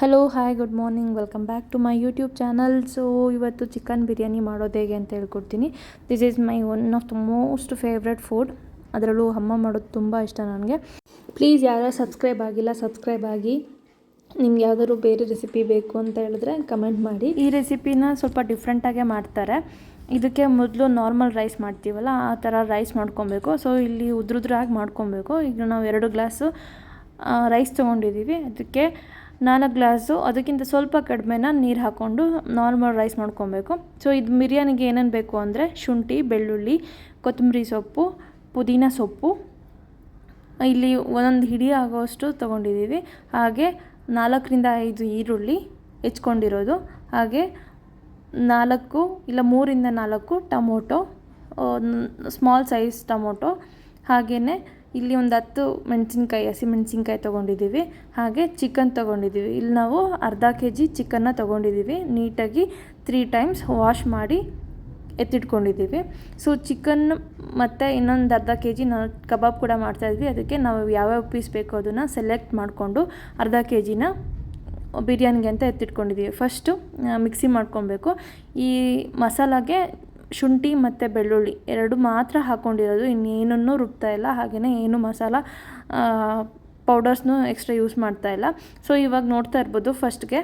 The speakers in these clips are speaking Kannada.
Hello hi good morning welcome back to my YouTube channel so ಇವತ್ತು ಚಿಕನ್ ಬಿರಿಯಾನಿ ಮಾಡೋದು ಹೇಗೆ ಅಂತ ಹೇಳ್ಕೊಡ್ತೀನಿ. This is my one of the most favourite food ಅದರಲ್ಲೂ ಅಮ್ಮ ಮಾಡೋದು ತುಂಬ ಇಷ್ಟ ನನಗೆ. ಪ್ಲೀಸ್ ಯಾರು ಸಬ್ಸ್ಕ್ರೈಬ್ ಆಗಿಲ್ಲ ಸಬ್ಸ್ಕ್ರೈಬ್ ಆಗಿ. ನಿಮ್ಗೆ ಯಾವ್ದಾದ್ರು ಬೇರೆ ರೆಸಿಪಿ ಬೇಕು ಅಂತ ಹೇಳಿದ್ರೆ ಕಮೆಂಟ್ ಮಾಡಿ. ಈ ರೆಸಿಪಿನ ಸ್ವಲ್ಪ ಡಿಫ್ರೆಂಟಾಗೆ ಮಾಡ್ತಾರೆ. ಇದಕ್ಕೆ ಮೊದಲು ನಾರ್ಮಲ್ ರೈಸ್ ಮಾಡ್ತೀವಲ್ಲ, ಆ ಥರ ರೈಸ್ ಮಾಡ್ಕೊಬೇಕು. ಸೊ ಇಲ್ಲಿ ಉದ್ರುದ್ರಾಗಿ ಮಾಡ್ಕೊಬೇಕು. ಈಗ ನಾವು ಎರಡು ಗ್ಲಾಸು ರೈಸ್ ತೊಗೊಂಡಿದ್ದೀವಿ ಅದಕ್ಕೆ ನಾಲ್ಕು ಗ್ಲಾಸು, ಅದಕ್ಕಿಂತ ಸ್ವಲ್ಪ ಕಡಿಮೆನ ನೀರು ಹಾಕ್ಕೊಂಡು ನಾರ್ಮಲ್ ರೈಸ್ ಮಾಡ್ಕೊಬೇಕು. ಸೊ ಇದು ಬಿರಿಯಾನಿಗೆ ಏನೇನು ಬೇಕು ಅಂದರೆ ಶುಂಠಿ, ಬೆಳ್ಳುಳ್ಳಿ, ಕೊತ್ತಂಬರಿ ಸೊಪ್ಪು, ಪುದೀನ ಸೊಪ್ಪು. ಇಲ್ಲಿ ಒಂದೊಂದು ಹಿಡಿ ಆಗೋಷ್ಟು ತೊಗೊಂಡಿದ್ದೀವಿ ಹಾಗೆ ನಾಲ್ಕರಿಂದ ಐದು ಈರುಳ್ಳಿ ಹೆಚ್ಕೊಂಡಿರೋದು. ಹಾಗೆ ನಾಲ್ಕು ಇಲ್ಲ ಮೂರಿಂದ ನಾಲ್ಕು ಟೊಮೊಟೊ ಸ್ಮಾಲ್ ಸೈಜ್ ಟೊಮೊಟೊ. ಹಾಗೆಯೇ ಇಲ್ಲಿ ಒಂದು ಹತ್ತು ಮೆಣಸಿನ್ಕಾಯಿ ಹಸಿಮೆಣ್ಸಿನ್ಕಾಯಿ ತೊಗೊಂಡಿದ್ದೀವಿ. ಹಾಗೆ ಚಿಕನ್ ತೊಗೊಂಡಿದ್ದೀವಿ. ಇಲ್ಲಿ ನಾವು ಅರ್ಧ ಕೆ ಜಿ ಚಿಕನ್ನ ತೊಗೊಂಡಿದ್ದೀವಿ. ನೀಟಾಗಿ ತ್ರೀ ಟೈಮ್ಸ್ ವಾಶ್ ಮಾಡಿ ಎತ್ತಿಟ್ಕೊಂಡಿದ್ದೀವಿ. ಸೊ ಚಿಕನ್ ಮತ್ತು ಇನ್ನೊಂದು ಅರ್ಧ ಕೆ ಜಿ ನಾವು ಕಬಾಬ್ ಕೂಡ ಮಾಡ್ತಾಯಿದ್ವಿ ಅದಕ್ಕೆ ನಾವು ಯಾವ್ಯಾವ ಪೀಸ್ ಬೇಕೋ ಅದನ್ನು ಸೆಲೆಕ್ಟ್ ಮಾಡಿಕೊಂಡು ಅರ್ಧ ಕೆ ಜಿನ ಬಿರಿಯಾನಿಗೆ ಅಂತ ಎತ್ತಿಟ್ಕೊಂಡಿದ್ದೀವಿ. ಫಸ್ಟು ಮಿಕ್ಸಿ ಮಾಡ್ಕೊಬೇಕು. ಈ ಮಸಾಲಾಗೆ ಶುಂಠಿ ಮತ್ತು ಬೆಳ್ಳುಳ್ಳಿ ಎರಡು ಮಾತ್ರ ಹಾಕ್ಕೊಂಡಿರೋದು ಇನ್ನೇನನ್ನೂ ರುಬ್ತಾ ಇಲ್ಲ. ಹಾಗೆಯೇ ಏನು ಮಸಾಲ ಪೌಡರ್ಸ್ನೂ ಎಕ್ಸ್ಟ್ರಾ ಯೂಸ್ ಮಾಡ್ತಾ ಇಲ್ಲ. ಸೊ ಇವಾಗ ನೋಡ್ತಾ ಇರ್ಬೋದು ಫಸ್ಟ್ಗೆ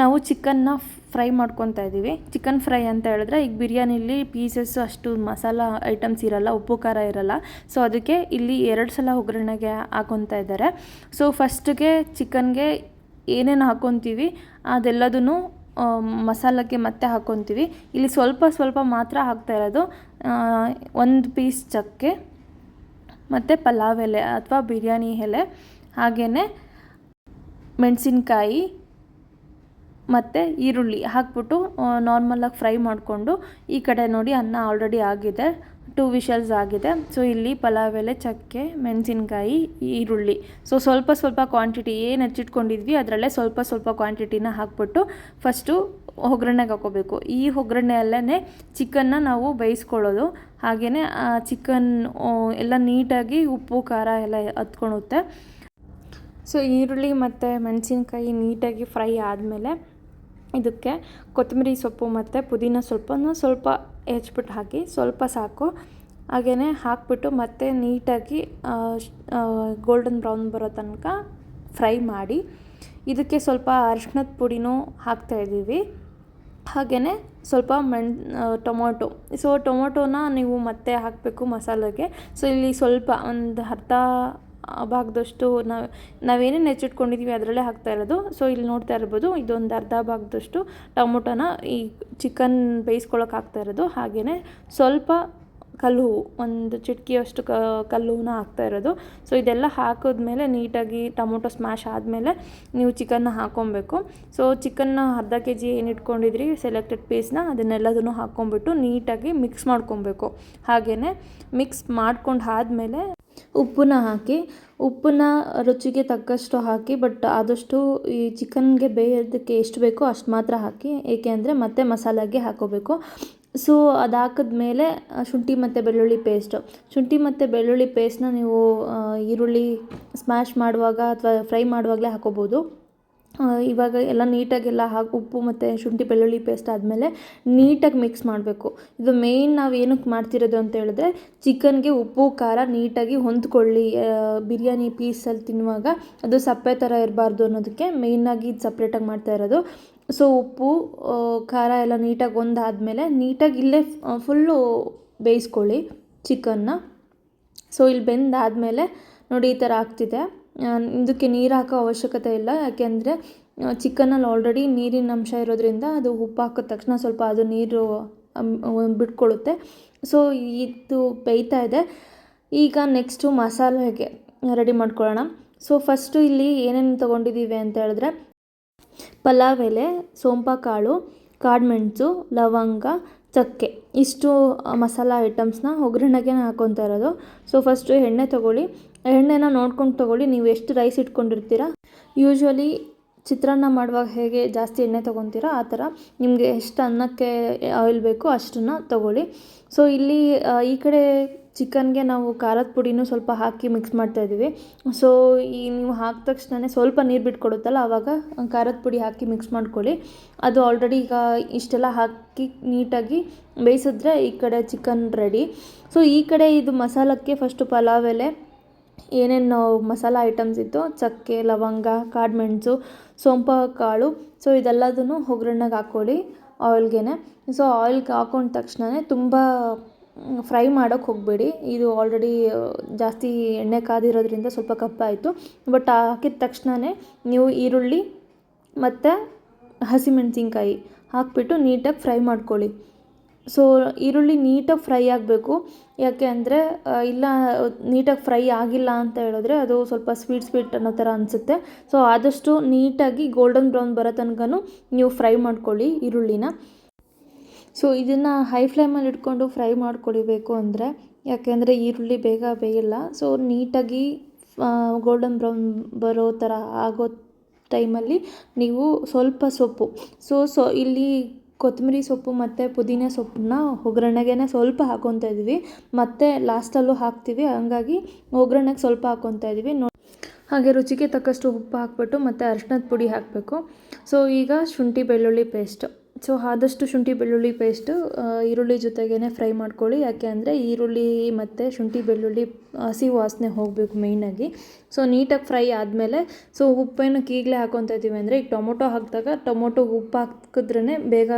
ನಾವು ಚಿಕನ್ನ ಫ್ರೈ ಮಾಡ್ಕೊತಾ ಇದ್ದೀವಿ. ಚಿಕನ್ ಫ್ರೈ ಅಂತ ಹೇಳಿದ್ರೆ ಈಗ ಬಿರಿಯಾನಿಲಿ ಪೀಸಸ್ ಅಷ್ಟು ಮಸಾಲ ಐಟಮ್ಸ್ ಇರಲ್ಲ, ಉಪ್ಪು, ಖಾರ ಇರಲ್ಲ. ಸೊ ಅದಕ್ಕೆ ಇಲ್ಲಿ ಎರಡು ಸಲ ಒಗ್ಗರಣೆಗೆ ಹಾಕೊತಾ ಇದ್ದಾರೆ. ಸೊ ಫಸ್ಟ್ಗೆ ಚಿಕನ್ಗೆ ಏನೇನು ಹಾಕ್ಕೊತೀವಿ ಅದೆಲ್ಲದೂ ಮಸಾಲಕ್ಕೆ ಮತ್ತೆ ಹಾಕ್ಕೊತೀವಿ. ಇಲ್ಲಿ ಸ್ವಲ್ಪ ಸ್ವಲ್ಪ ಮಾತ್ರ ಹಾಕ್ತಾ ಇರೋದು. ಒಂದು ಪೀಸ್ ಚಕ್ಕೆ, ಮತ್ತು ಪಲಾವ್ ಎಲೆ ಅಥವಾ ಬಿರಿಯಾನಿ ಎಲೆ ಹಾಗೆಯೇ ಮೆಣಸಿನ್ಕಾಯಿ, ಮತ್ತು ಈರುಳ್ಳಿ ಹಾಕ್ಬಿಟ್ಟು ನಾರ್ಮಲಾಗಿ ಫ್ರೈ ಮಾಡಿಕೊಂಡು ಈ ಕಡೆ ನೋಡಿ ಅನ್ನ ಆಲ್ರೆಡಿ ಆಗಿದೆ. ಟೂ ವಿಶಲ್ಸ್ ಆಗಿದೆ. ಸೊ ಇಲ್ಲಿ ಪಲಾವ್ ಎಲೆ, ಚಕ್ಕೆ, ಮೆಣಸಿನ್ಕಾಯಿ, ಈರುಳ್ಳಿ. ಸೊ ಸ್ವಲ್ಪ ಸ್ವಲ್ಪ ಕ್ವಾಂಟಿಟಿ ಏನು ಹೆಚ್ಚಿಟ್ಕೊಂಡಿದ್ವಿ, ಅದರಲ್ಲೇ ಸ್ವಲ್ಪ ಸ್ವಲ್ಪ ಕ್ವಾಂಟಿಟಿನ ಹಾಕ್ಬಿಟ್ಟು ಫಸ್ಟು ಒಗ್ಗರಣೆಗೆ ಹಾಕೋಬೇಕು. ಈ ಒಗ್ಗರಣೆಯಲ್ಲೇ ಚಿಕನ್ನ ನಾವು ಬೇಯಿಸ್ಕೊಳ್ಳೋದು. ಹಾಗೆಯೇ ಚಿಕನ್ ಎಲ್ಲ ನೀಟಾಗಿ ಉಪ್ಪು, ಖಾರ ಎಲ್ಲ ಹತ್ಕೊಳುತ್ತೆ ಸೊ ಈರುಳ್ಳಿ ಮತ್ತು ಮೆಣಸಿನ್ಕಾಯಿ ನೀಟಾಗಿ ಫ್ರೈ ಆದಮೇಲೆ ಇದಕ್ಕೆ ಕೊತ್ತಂಬರಿ ಸೊಪ್ಪು ಮತ್ತು ಪುದೀನ ಸೊಪ್ಪನ್ನು ಸ್ವಲ್ಪ ಹೆಚ್ಚಿಬಿಟ್ಟು ಹಾಕಿ ಸ್ವಲ್ಪ ಸಾಕು. ಹಾಗೆಯೇ ಹಾಕಿಬಿಟ್ಟು ಮತ್ತೆ ನೀಟಾಗಿ ಗೋಲ್ಡನ್ ಬ್ರೌನ್ ಬರೋ ತನಕ ಫ್ರೈ ಮಾಡಿ ಇದಕ್ಕೆ ಸ್ವಲ್ಪ ಅರಿಶಿನದ ಪುಡಿನೂ ಹಾಕ್ತಾಯಿದ್ದೀವಿ ಹಾಗೆಯೇ ಸ್ವಲ್ಪ ಮೆಣ್ ಟೊಮೊಟೊ. ಸೊ ಟೊಮೊಟೊನ ನೀವು ಮತ್ತೆ ಹಾಕಬೇಕು ಮಸಾಲೆಗೆ. ಸೊ ಇಲ್ಲಿ ಸ್ವಲ್ಪ ಒಂದು ಅರ್ಧ ಭಾಗದಷ್ಟು ನಾವು, ನಾವೇನೇನು ಹೆಚ್ಚಿಟ್ಕೊಂಡಿದ್ದೀವಿ ಅದರಲ್ಲೇ ಹಾಕ್ತಾ ಇರೋದು. ಸೊ ಇಲ್ಲಿ ನೋಡ್ತಾ ಇರ್ಬೋದು ಇದೊಂದು ಅರ್ಧ ಭಾಗದಷ್ಟು ಟೊಮೊಟೊನ ಈ ಚಿಕನ್ ಬೇಯಿಸ್ಕೊಳಕ್ಕೆ ಹಾಕ್ತಾ ಇರೋದು. ಹಾಗೆಯೇ ಸ್ವಲ್ಪ ಕಲ್ಲು ಹೂವು ಒಂದು ಚಿಟಕಿಯಷ್ಟು ಕ, ಕಲ್ಲು ಹೂವನ್ನ ಹಾಕ್ತಾ ಇರೋದು. ಸೊ ಇದೆಲ್ಲ ಹಾಕಿದ್ಮೇಲೆ ನೀಟಾಗಿ ಟೊಮೊಟೊ ಸ್ಮ್ಯಾಶ್ ಆದಮೇಲೆ ನೀವು ಚಿಕನ್ನ ಹಾಕ್ಕೊಬೇಕು ಸೊ ಚಿಕನ್ನ ಅರ್ಧ ಕೆ ಜಿ ಏನು ಇಟ್ಕೊಂಡಿದ್ರಿ ಸೆಲೆಕ್ಟೆಡ್ ಪೀಸ್ನ ಅದನ್ನೆಲ್ಲದನ್ನು ಹಾಕ್ಕೊಂಬಿಟ್ಟು ನೀಟಾಗಿ ಮಿಕ್ಸ್ ಮಾಡ್ಕೊಬೇಕು. ಹಾಗೆಯೇ ಮಿಕ್ಸ್ ಮಾಡ್ಕೊಂಡು ಆದಮೇಲೆ ಉಪ್ಪನ್ನ ಹಾಕಿ, ಉಪ್ಪನ್ನ ರುಚಿಗೆ ತಕ್ಕಷ್ಟು ಹಾಕಿ ಬಟ್ ಆದಷ್ಟು ಈ ಚಿಕನ್ಗೆ ಬೇಯೋದಕ್ಕೆ ಎಷ್ಟು ಬೇಕೋ ಅಷ್ಟು ಮಾತ್ರ ಹಾಕಿ, ಏಕೆ ಅಂದರೆ ಮತ್ತೆ ಮಸಾಲಾಗೆ ಹಾಕೋಬೇಕು. ಸೊ ಅದು ಹಾಕಿದ್ಮೇಲೆ ಶುಂಠಿ ಮತ್ತು ಬೆಳ್ಳುಳ್ಳಿ ಪೇಸ್ಟು ಶುಂಠಿ ಮತ್ತು ಬೆಳ್ಳುಳ್ಳಿ ಪೇಸ್ಟನ್ನ ನೀವು ಈರುಳ್ಳಿ ಸ್ಮ್ಯಾಶ್ ಮಾಡುವಾಗ ಅಥವಾ ಫ್ರೈ ಮಾಡುವಾಗಲೇ ಹಾಕೋಬೋದು. ಇವಾಗ ಎಲ್ಲ ನೀಟಾಗೆಲ್ಲ ಹಾಕಿ ಉಪ್ಪು ಮತ್ತು ಶುಂಠಿ ಬೆಳ್ಳುಳ್ಳಿ ಪೇಸ್ಟ್ ಆದಮೇಲೆ ನೀಟಾಗಿ ಮಿಕ್ಸ್ ಮಾಡಬೇಕು. ಇದು ಮೇಯ್ನ್ ನಾವು ಏನಕ್ಕೆ ಮಾಡ್ತಿರೋದು ಅಂತ ಹೇಳಿದ್ರೆ ಚಿಕನ್ಗೆ ಉಪ್ಪು, ಖಾರ ನೀಟಾಗಿ ಹೊಂದ್ಕೊಳ್ಳಿ. ಬಿರಿಯಾನಿ ಪೀಸಲ್ಲಿ ತಿನ್ನುವಾಗ ಅದು ಸಪ್ಪೆ ಥರ ಇರಬಾರ್ದು ಅನ್ನೋದಕ್ಕೆ ಮೇಯ್ನಾಗಿ ಇದು ಸಪ್ರೇಟಾಗಿ ಮಾಡ್ತಾ ಇರೋದು. ಸೊ ಉಪ್ಪು ಖಾರ ಎಲ್ಲ ನೀಟಾಗಿ ಒಂದಾದಮೇಲೆ ನೀಟಾಗಿ ಇಲ್ಲೇ ಫುಲ್ಲು ಬೇಯಿಸ್ಕೊಳ್ಳಿ ಚಿಕನ್ನ. ಸೊ ಇಲ್ಲಿ ಬೆಂದಾದಮೇಲೆ ನೋಡಿ ಈ ಥರ ಆಗ್ತಿದೆ. ಇದಕ್ಕೆ ನೀರು ಹಾಕೋ ಅವಶ್ಯಕತೆ ಇಲ್ಲ. ಯಾಕೆಂದರೆ ಚಿಕನಲ್ಲಿ ಆಲ್ರೆಡಿ ನೀರಿನ ಅಂಶ ಇರೋದ್ರಿಂದ ಅದು ಉಪ್ಪು ಹಾಕಿದ ತಕ್ಷಣ ಸ್ವಲ್ಪ ಅದು ನೀರು ಬಿಟ್ಕೊಳ್ಳುತ್ತೆ. ಸೊ ಇದು ಬೇಯ್ತಾ ಇದೆ. ಈಗ ನೆಕ್ಸ್ಟು ಮಸಾಲೆಗೆ ರೆಡಿ ಮಾಡ್ಕೊಳ್ಳೋಣ. ಸೊ ಫಸ್ಟು ಇಲ್ಲಿ ಏನೇನು ತೊಗೊಂಡಿದ್ದೀವಿ ಅಂತ ಹೇಳಿದ್ರೆ, ಪಲಾವ್ ಎಲೆ ಸೋಂಪು ಕಾಳು ಕಾಡುಮೆಣಸು, ಲವಂಗ, ಚಕ್ಕೆ. ಇಷ್ಟು ಮಸಾಲ ಐಟಮ್ಸ್ನ ಒಗ್ಗರಣೆಗೆ ಹಾಕ್ಕೊತಾ ಇರೋದು. ಸೊ ಫಸ್ಟು ಎಣ್ಣೆ ತೊಗೊಳ್ಳಿ. ಎಣ್ಣೆನ ನೋಡ್ಕೊಂಡು ತೊಗೊಳ್ಳಿ, ನೀವು ಎಷ್ಟು ರೈಸ್ ಇಟ್ಕೊಂಡಿರ್ತೀರ? ಯೂಶ್ವಲಿ ಚಿತ್ರಾನ್ನ ಮಾಡುವಾಗ ಹೇಗೆ ಜಾಸ್ತಿ ಎಣ್ಣೆ ತೊಗೊತೀರಾ, ಆ ಥರ ನಿಮಗೆ ಎಷ್ಟು ಅನ್ನಕ್ಕೆ ಆಯಿಲ್ ಬೇಕೋ ಅಷ್ಟನ್ನು ತೊಗೊಳ್ಳಿ. ಸೊ ಇಲ್ಲಿ ಈ ಕಡೆ ಚಿಕನ್ಗೆ ನಾವು ಖಾರದ ಪುಡಿನೂ ಸ್ವಲ್ಪ ಹಾಕಿ ಮಿಕ್ಸ್ ಮಾಡ್ತಾ ಇದ್ದೀವಿ. ಸೊ ಈ ನೀವು ಹಾಕಿದ ತಕ್ಷಣ ಸ್ವಲ್ಪ ನೀರು ಬಿಟ್ಕೊಡುತ್ತಲ್ಲ, ಆವಾಗ ಖಾರದ ಪುಡಿ ಹಾಕಿ ಮಿಕ್ಸ್ ಮಾಡ್ಕೊಳ್ಳಿ. ಅದು ಆಲ್ರೆಡಿ ಈಗ ಇಷ್ಟೆಲ್ಲ ಹಾಕಿ ನೀಟಾಗಿ ಬೇಯಿಸಿದ್ರೆ ಈ ಕಡೆ ಚಿಕನ್ ರೆಡಿ ಸೊ ಈ ಕಡೆ ಇದು ಮಸಾಲಕ್ಕೆ ಫಸ್ಟು ಪಲಾವ್ ಎಲೆ ಏನೇನು ಮಸಾಲ ಐಟಮ್ಸ್ ಇತ್ತು ಚಕ್ಕೆ, ಲವಂಗ ಕಾಡುಮೆಣಸು ಸೋಂಪು, ಕಾಳು ಸೊ ಇದೆಲ್ಲದನ್ನು ಒಗ್ಗರಣೆಗೆ ಹಾಕ್ಕೊಳ್ಳಿ ಆಯಿಲ್ಗೆ ಸೊ ಆಯಿಲ್ಗೆ ಹಾಕೊಂಡ ತಕ್ಷಣವೇ ತುಂಬ ಫ್ರೈ ಮಾಡೋಕ್ಕೆ ಹೋಗಬೇಡಿ. ಇದು ಆಲ್ರೆಡಿ ಜಾಸ್ತಿ ಎಣ್ಣೆ ಕಾದಿರೋದ್ರಿಂದ ಸ್ವಲ್ಪ ಕಪ್ಪಾಯಿತು. ಬಟ್ ಹಾಕಿದ ತಕ್ಷಣವೇ ನೀವು ಈರುಳ್ಳಿ ಮತ್ತು ಹಸಿಮೆಣಸಿನ್ಕಾಯಿ ಹಾಕಿಬಿಟ್ಟು ನೀಟಾಗಿ ಫ್ರೈ ಮಾಡ್ಕೊಳ್ಳಿ. ಸೊ ಈರುಳ್ಳಿ ನೀಟಾಗಿ ಫ್ರೈ ಆಗಬೇಕು. ಯಾಕೆ ಅಂದರೆ ಇಲ್ಲ, ನೀಟಾಗಿ ಫ್ರೈ ಆಗಿಲ್ಲ ಅಂತ ಹೇಳಿದ್ರೆ ಅದು ಸ್ವಲ್ಪ ಸ್ವೀಟ್ ಸ್ವೀಟ್ ಅನ್ನೋ ಥರ ಅನಿಸುತ್ತೆ. ಸೊ ಆದಷ್ಟು ನೀಟಾಗಿ ಗೋಲ್ಡನ್ ಬ್ರೌನ್ ಬರೋ ತನಕನೂ ನೀವು ಫ್ರೈ ಮಾಡ್ಕೊಳ್ಳಿ ಈರುಳ್ಳಿನ. ಸೊ ಇದನ್ನು ಹೈ ಫ್ಲೇಮಲ್ಲಿ ಇಟ್ಕೊಂಡು ಫ್ರೈ ಮಾಡ್ಕೊಳಿಬೇಕು ಅಂದರೆ ಯಾಕೆಂದರೆ ಈರುಳ್ಳಿ ಬೇಗ ಬೇಯಲ್ಲ. ಸೊ ನೀಟಾಗಿ ಗೋಲ್ಡನ್ ಬ್ರೌನ್ ಬರೋ ಥರ ಆಗೋ ಟೈಮಲ್ಲಿ ನೀವು ಸ್ವಲ್ಪ ಸೊಪ್ಪು. ಸೊ ಸೊ ಇಲ್ಲಿ ಕೊತ್ತಂಬರಿ ಸೊಪ್ಪು ಮತ್ತು ಪುದೀನ ಸೊಪ್ಪನ್ನ ಒಗ್ಗರಣೆಗೆ ಸ್ವಲ್ಪ ಹಾಕ್ಕೊತಾ ಇದ್ದೀವಿ. ಮತ್ತು ಲಾಸ್ಟಲ್ಲೂ ಹಾಕ್ತೀವಿ. ಹಂಗಾಗಿ ಒಗ್ಗರಣೆಗೆ ಸ್ವಲ್ಪ ಹಾಕ್ಕೊತಾ ಇದ್ದೀವಿ. ನೋ ಹಾಗೆ ರುಚಿಗೆ ತಕ್ಕಷ್ಟು ಉಪ್ಪು ಹಾಕ್ಬಿಟ್ಟು ಮತ್ತು ಅರ್ಶಿಣದ ಪುಡಿ ಹಾಕಬೇಕು. ಸೊ ಈಗ ಶುಂಠಿ ಬೆಳ್ಳುಳ್ಳಿ ಪೇಸ್ಟ್ ಸೊ ಆದಷ್ಟು ಶುಂಠಿ ಬೆಳ್ಳುಳ್ಳಿ ಪೇಸ್ಟು ಈರುಳ್ಳಿ ಜೊತೆಗೇ ಫ್ರೈ ಮಾಡ್ಕೊಳ್ಳಿ. ಯಾಕೆ ಅಂದರೆ ಈರುಳ್ಳಿ ಮತ್ತು ಶುಂಠಿ ಬೆಳ್ಳುಳ್ಳಿ, ಹಸಿ ವಾಸನೆ ಹೋಗಬೇಕು ಮೇಯ್ನಾಗಿ ಸೊ ನೀಟಾಗಿ ಫ್ರೈ ಆದಮೇಲೆ ಸೊ ಉಪ್ಪೇನಕ್ಕೆ ಈಗಲೇ ಹಾಕೊತಾ ಇದ್ದೀವಿ ಅಂದರೆ ಈಗ ಟೊಮೊಟೊ ಹಾಕಿದಾಗ ಟೊಮೊಟೊ ಉಪ್ಪು ಹಾಕಿದ್ರೇ ಬೇಗ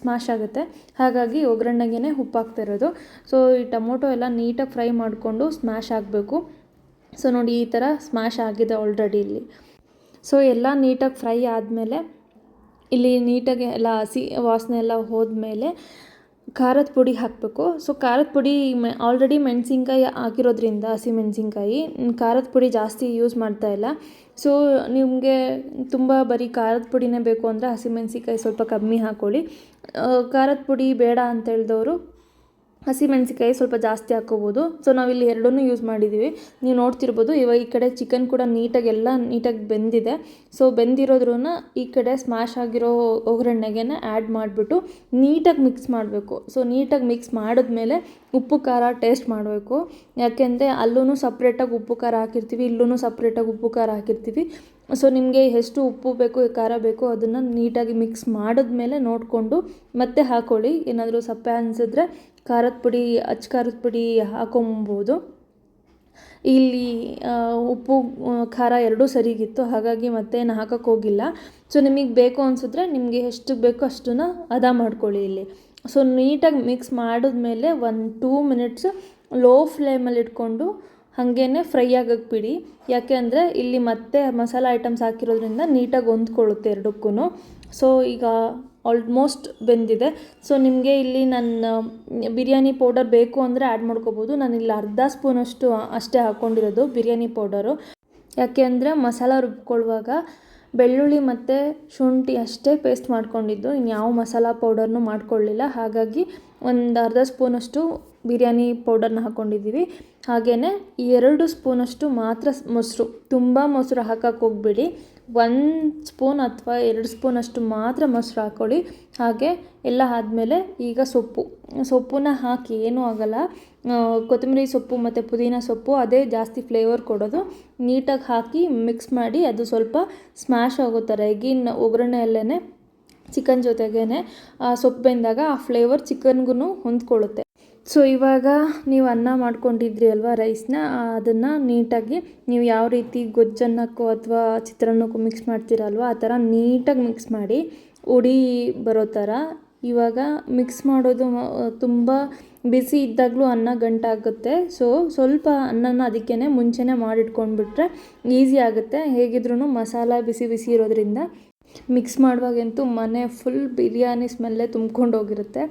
ಸ್ಮ್ಯಾಶ್ ಆಗುತ್ತೆ. ಹಾಗಾಗಿ ಒಗ್ಗರಣೆಗೆ ಉಪ್ಪು ಹಾಕ್ತಿರೋದು ಸೊ ಈ ಟೊಮೊಟೊ ಎಲ್ಲ ನೀಟಾಗಿ ಫ್ರೈ ಮಾಡಿಕೊಂಡು ಸ್ಮ್ಯಾಶ್ ಆಗಬೇಕು. ಸೊ ನೋಡಿ ಈ ಥರ ಸ್ಮ್ಯಾಶ್ ಆಗಿದೆ ಆಲ್ರೆಡಿ ಇಲ್ಲಿ. ಸೊ ಎಲ್ಲ ನೀಟಾಗಿ ಫ್ರೈ ಆದಮೇಲೆ ಇಲ್ಲಿ ನೀಟಾಗಿ ಎಲ್ಲ ಹಸಿ ವಾಸನೆ ಎಲ್ಲ ಹೋದ್ಮೇಲೆ ಖಾರದ ಪುಡಿ ಹಾಕಬೇಕು. ಸೊ ಖಾರದ ಪುಡಿ ಮೆ ಆಲ್ರೆಡಿ ಮೆಣಸಿನ್ಕಾಯಿ ಹಾಕಿರೋದ್ರಿಂದ ಹಸಿ ಮೆಣಸಿನ್ಕಾಯಿ ಖಾರದ ಪುಡಿ ಜಾಸ್ತಿ ಯೂಸ್ ಮಾಡ್ತಾ ಇಲ್ಲ. ಸೊ ನಿಮಗೆ ತುಂಬ ಬರೀ ಖಾರದ ಪುಡಿನೇ ಬೇಕು ಅಂದರೆ ಹಸಿಮೆಣಸಿನ್ಕಾಯಿ ಸ್ವಲ್ಪ ಕಮ್ಮಿ ಹಾಕ್ಕೊಳ್ಳಿ ಖಾರದ ಪುಡಿ ಬೇಡ ಅಂತ ಹೇಳಿದವರು ಹಸಿಮೆಣ್ಸಿಕಾಯಿ ಸ್ವಲ್ಪ ಜಾಸ್ತಿ ಹಾಕ್ಕೋಬೋದು ಸೊ ನಾವಿಲ್ಲಿ ಎರಡನ್ನೂ ಯೂಸ್ ಮಾಡಿದ್ದೀವಿ ನೀವು ನೋಡ್ತಿರ್ಬೋದು, ಇವಾಗ ಈ ಕಡೆ ಚಿಕನ್ ಕೂಡ ನೀಟಾಗಿ ಎಲ್ಲ ನೀಟಾಗಿ ಬೆಂದಿದೆ. ಸೊ ಬೆಂದಿರೋದ್ರೂ ಈ ಕಡೆ ಸ್ಮ್ಯಾಶ್ ಆಗಿರೋ ಒಗ್ಗರಣೆಗೆ ಆ್ಯಡ್ ಮಾಡಿಬಿಟ್ಟು ನೀಟಾಗಿ ಮಿಕ್ಸ್ ಮಾಡಬೇಕು. ಸೊ ನೀಟಾಗಿ ಮಿಕ್ಸ್ ಮಾಡಿದ್ಮೇಲೆ ಉಪ್ಪು, ಖಾರ ಟೇಸ್ಟ್ ಮಾಡಬೇಕು. ಯಾಕೆಂದರೆ ಅಲ್ಲೂ ಸಪ್ರೇಟಾಗಿ ಉಪ್ಪು, ಖಾರ ಹಾಕಿರ್ತೀವಿ ಇಲ್ಲೂ ಸಪ್ರೇಟಾಗಿ ಉಪ್ಪು, ಖಾರ ಹಾಕಿರ್ತೀವಿ. ಸೊ ನಿಮಗೆ ಎಷ್ಟು ಉಪ್ಪು ಬೇಕು, ಖಾರ ಬೇಕು, ಅದನ್ನು ನೀಟಾಗಿ ಮಿಕ್ಸ್ ಮಾಡಿದ್ಮೇಲೆ ನೋಡಿಕೊಂಡು ಮತ್ತೆ ಹಾಕ್ಕೊಳ್ಳಿ ಏನಾದರೂ ಸಪ್ಪೆ ಅನಿಸಿದ್ರೆ ಖಾರದ ಪುಡಿ, ಅಚ್ಚ ಖಾರದ ಪುಡಿ ಹಾಕೊಂಬೋದು. ಇಲ್ಲಿ ಉಪ್ಪು ಖಾರ ಎರಡೂ ಸರಿಗಿತ್ತು. ಹಾಗಾಗಿ ಮತ್ತೇನು ಹಾಕೋಕೆ ಹೋಗಿಲ್ಲ. ಸೊ ನಿಮಗೆ ಬೇಕು ಅನಿಸಿದ್ರೆ ನಿಮಗೆ ಎಷ್ಟು ಬೇಕೋ ಅಷ್ಟನ್ನು ಅದ ಮಾಡ್ಕೊಳ್ಳಿ ಇಲ್ಲಿ. ಸೊ ನೀಟಾಗಿ ಮಿಕ್ಸ್ ಮಾಡಿದ್ಮೇಲೆ ಒಂದು ಟೂ ಮಿನಿಟ್ಸ್ ಲೋ ಫ್ಲೇಮಲ್ಲಿ ಇಟ್ಕೊಂಡು ಹಾಗೇ ಫ್ರೈ ಆಗಕ್ಕೆ ಬಿಡಿ. ಯಾಕೆ ಅಂದರೆ ಇಲ್ಲಿ ಮತ್ತೆ ಮಸಾಲೆ ಐಟಮ್ಸ್ ಹಾಕಿರೋದ್ರಿಂದ ನೀಟಾಗಿ ಹೊಂದ್ಕೊಳ್ಳುತ್ತೆ ಎರಡಕ್ಕೂ ಸೊ ಈಗ ಆಲ್ಮೋಸ್ಟ್ ಬೆಂದಿದೆ. ಸೊ ನಿಮಗೆ ಇಲ್ಲಿ ನನ್ನ ಬಿರಿಯಾನಿ ಪೌಡರ್ ಬೇಕು ಅಂದರೆ ಆ್ಯಡ್ ಮಾಡ್ಕೋಬೋದು. ನಾನು ಇಲ್ಲಿ ಅರ್ಧ ಸ್ಪೂನಷ್ಟು ಅಷ್ಟೇ ಹಾಕ್ಕೊಂಡಿರೋದು ಬಿರಿಯಾನಿ ಪೌಡರು ಯಾಕೆ ಅಂದರೆ ಮಸಾಲ ರುಬ್ಕೊಳ್ಳುವಾಗ ಬೆಳ್ಳುಳ್ಳಿ ಮತ್ತು ಶುಂಠಿ ಅಷ್ಟೇ ಪೇಸ್ಟ್ ಮಾಡ್ಕೊಂಡಿದ್ದು. ಇನ್ಯಾವ ಮಸಾಲ ಪೌಡರ್ನೂ ಮಾಡ್ಕೊಳ್ಳಿಲ್ಲ. ಹಾಗಾಗಿ ಒಂದು ಅರ್ಧ ಸ್ಪೂನಷ್ಟು ಬಿರಿಯಾನಿ ಪೌಡರ್ನ ಹಾಕ್ಕೊಂಡಿದ್ದೀವಿ ಹಾಗೆಯೇ ಎರಡು ಸ್ಪೂನಷ್ಟು ಮಾತ್ರ ಮೊಸರು. ತುಂಬ ಮೊಸರು ಹಾಕಕ್ಕೆ ಹೋಗ್ಬೇಡಿ. ಒಂದು ಸ್ಪೂನ್ ಅಥವಾ ಎರಡು ಸ್ಪೂನಷ್ಟು ಮಾತ್ರ ಮೊಸರು ಹಾಕ್ಕೊಳ್ಳಿ. ಹಾಗೆ ಎಲ್ಲ ಆದಮೇಲೆ ಈಗ ಸೊಪ್ಪು. ಸೊಪ್ಪನ್ನ ಹಾಕಿ ಏನೂ ಆಗೋಲ್ಲ. ಕೊತ್ತಂಬರಿ ಸೊಪ್ಪು ಮತ್ತು ಪುದೀನ ಸೊಪ್ಪು ಅದೇ ಜಾಸ್ತಿ ಫ್ಲೇವರ್ ಕೊಡೋದು. ನೀಟಾಗಿ ಹಾಕಿ ಮಿಕ್ಸ್ ಮಾಡಿ ಅದು ಸ್ವಲ್ಪ ಸ್ಮ್ಯಾಶ್ ಆಗೋ ಥರ ಎಗ್ಗಿನ ಒಗ್ಗರಣೆಯಲ್ಲೇ ಚಿಕನ್ ಜೊತೆಗೇ ಸೊಪ್ಪು ಬೆಂದಾಗ ಆ ಫ್ಲೇವರ್ ಚಿಕನ್ಗೂ ಹೊಂದ್ಕೊಳ್ಳುತ್ತೆ. ಸೊ ಇವಾಗ ನೀವು ಅನ್ನ ಮಾಡ್ಕೊಂಡಿದ್ರಿ ಅಲ್ವಾ ರೈಸ್ನ ಅದನ್ನು ನೀಟಾಗಿ ನೀವು ಯಾವ ರೀತಿ ಗೊಜ್ಜನ್ನಕ್ಕೋ ಅಥವಾ ಚಿತ್ರಾನ್ನಕ್ಕೂ ಮಿಕ್ಸ್ ಮಾಡ್ತೀರಲ್ವ ಆ ಥರ ನೀಟಾಗಿ ಮಿಕ್ಸ್ ಮಾಡಿ ಉಡಿ ಬರೋ ಥರ ಇವಾಗ ಮಿಕ್ಸ್ ಮಾಡೋದು ತುಂಬ ಬಿಸಿ ಇದ್ದಾಗಲೂ ಅನ್ನ ಗಂಟಾಗುತ್ತೆ. ಸೊ ಸ್ವಲ್ಪ ಅನ್ನನ ಅದಕ್ಕೇ ಮುಂಚೆನೇ ಮಾಡಿಟ್ಕೊಂಡ್ಬಿಟ್ರೆ ಈಸಿ ಆಗುತ್ತೆ. ಹೇಗಿದ್ರೂ ಮಸಾಲ ಬಿಸಿ ಬಿಸಿ ಇರೋದ್ರಿಂದ ಮಿಕ್ಸ್ ಮಾಡುವಾಗಂತೂ ಮನೆ ಫುಲ್ ಬಿರಿಯಾನಿ ಸ್ಮೆಲ್ಲೇ ತುಂಬ್ಕೊಂಡು ಹೋಗಿರುತ್ತೆ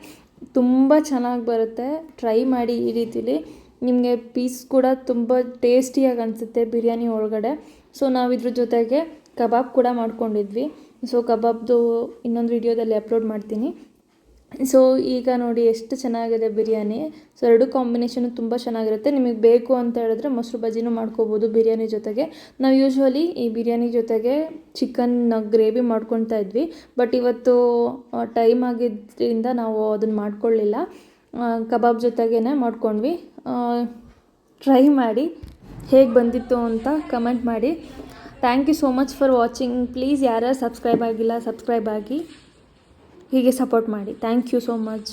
ತುಂಬ ಚೆನ್ನಾಗಿ ಬರುತ್ತೆ. ಟ್ರೈ ಮಾಡಿ ಈ ರೀತಿಲಿ. ನಿಮಗೆ ಪೀಸ್ ಕೂಡ ತುಂಬ ಟೇಸ್ಟಿಯಾಗಿ ಅನಿಸುತ್ತೆ ಬಿರಿಯಾನಿ ಒಳಗಡೆ. ಸೊ ನಾವು ಇದ್ರ ಜೊತೆಗೆ ಕಬಾಬ್ ಕೂಡ ಮಾಡ್ಕೊಂಡಿದ್ವಿ. ಸೊ ಕಬಾಬ್ದು ಇನ್ನೊಂದು ವೀಡಿಯೋದಲ್ಲಿ ಅಪ್ಲೋಡ್ ಮಾಡ್ತೀನಿ. ಸೊ ಈಗ ನೋಡಿ ಎಷ್ಟು ಚೆನ್ನಾಗಿದೆ ಬಿರಿಯಾನಿ. ಸೊ ಎರಡು ಕಾಂಬಿನೇಷನು ತುಂಬ ಚೆನ್ನಾಗಿರುತ್ತೆ. ನಿಮಗೆ ಬೇಕು ಅಂತ ಹೇಳಿದ್ರೆ ಮೊಸರು ಬಜ್ಜಿನೂ ಮಾಡ್ಕೋಬೋದು ಬಿರಿಯಾನಿ ಜೊತೆಗೆ. ನಾವು ಯೂಶ್ವಲಿ ಈ ಬಿರಿಯಾನಿ ಜೊತೆಗೆ ಚಿಕನ್ ಗ್ರೇವಿ ಮಾಡ್ಕೊತಾ ಇದ್ವಿ. ಬಟ್ ಇವತ್ತು ಟೈಮ್ ಆಗಿದ್ದರಿಂದ ನಾವು ಅದನ್ನು ಮಾಡ್ಕೊಳ್ಳಿಲ್ಲ ಕಬಾಬ್ ಜೊತೆಗೇ ಮಾಡ್ಕೊಂಡ್ವಿ. ಟ್ರೈ ಮಾಡಿ ಹೇಗೆ ಬಂದಿತ್ತು ಅಂತ ಕಮೆಂಟ್ ಮಾಡಿ. Thank you so much for watching please ಯಾರ್ಯಾರು ಸಬ್ಸ್ಕ್ರೈಬ್ ಆಗಿಲ್ಲ ಸಬ್ಸ್ಕ್ರೈಬ್ ಆಗಿ. ಹೀಗೆ ಸಪೋರ್ಟ್ ಮಾಡಿ. Thank you so much